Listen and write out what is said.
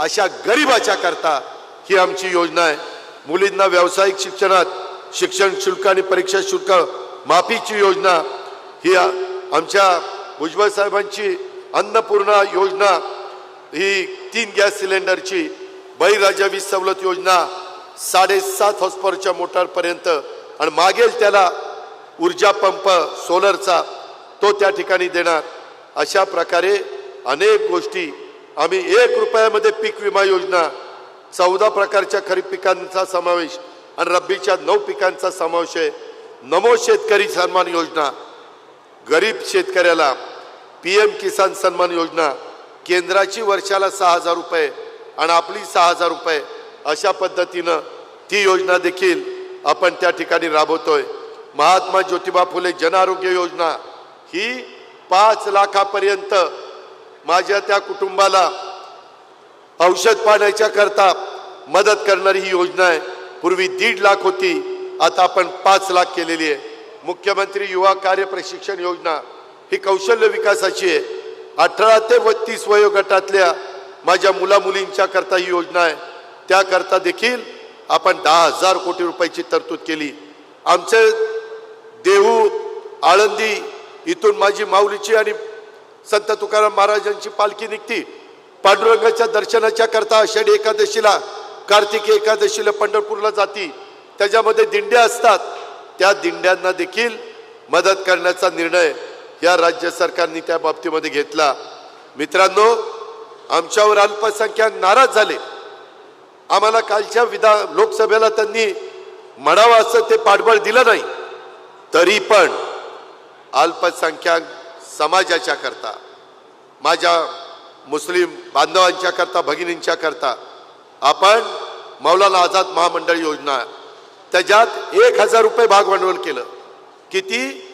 अशा गरिबाच्या करता ही आमची योजना आहे. मुलींना व्यावसायिक शिक्षणात शिक्षण शुल्क आणि परीक्षा शुल्क माफीची योजना ही आमच्या भुजबळ साहेबांची अन्नपूर्णा योजना ही तीन गॅस सिलेंडरची बळीराजा वीज सवलत योजना साडेसात हॉस्पॉवरच्या मोटारपर्यंत आणि मागेल त्याला ऊर्जा पंप सोलरचा तो त्या ठिकाणी देणार. अशा प्रकारे अनेक गोष्टी आम्ही एक रुपयामध्ये पीक विमा योजना चौदा प्रकारच्या खरीप पिकांचा समावेश आणि रब्बीच्या नऊ पिकांचा समावेश आहे. नमो शेतकरी सन्मान योजना गरीब शेतकऱ्याला पी एम किसान सन्मान योजना केंद्राची वर्षाला सहा हजार रुपये आणि आपली सहा हजार रुपये अशा पद्धतीनं ती योजना देखील आपण त्या ठिकाणी राबवतोय. महात्मा ज्योतिबा फुले जन आरोग्य योजना ही पाच लाखापर्यंत माझ्या त्या कुटुंबाला औषध पाण्याच्या करता मदत करणारी ही योजना आहे. पूर्वी दीड लाख होती आता आपण पाच लाख केलेली आहे. मुख्यमंत्री युवा कार्य प्रशिक्षण योजना ही कौशल्य विकासाची आहे. अठरा ते बत्तीस वयोगटातल्या माझ्या मुला मुलींच्या करता ही योजना आहे. त्याकरता देखील आपण दहा हजार कोटी रुपयाची तरतूद केली. आमचे देहू आळंदी इथून माझी माऊलीची आणि संत तुकाराम महाराजांची पालखी निघती. पांडुरंगाच्या दर्शनाच्या करता आषाढी एकादशीला कार्तिकी एकादशीला पंढरपूरला जाती. त्याच्यामध्ये दिंड्या असतात. त्या दिंड्यांना देखील मदत करण्याचा निर्णय या राज्य सरकारने त्या बाबतीमध्ये घेतला. मित्रांनो आमच्यावर अल्पसंख्याक नाराज झाले. आम्हाला कालच्या विधा लोकसभेला त्यांनी म्हणावं असं ते पाठबळ दिलं नाही. तरी पण अल्पसंख्याक समाजाच्या करता माझ्या मुस्लिम बांधवांच्या करता भगिनींच्या करता आपण मौलाना आझाद महामंडळ योजना त्याच्यात एक हजार रुपये भाग भांडवल केलं. किती?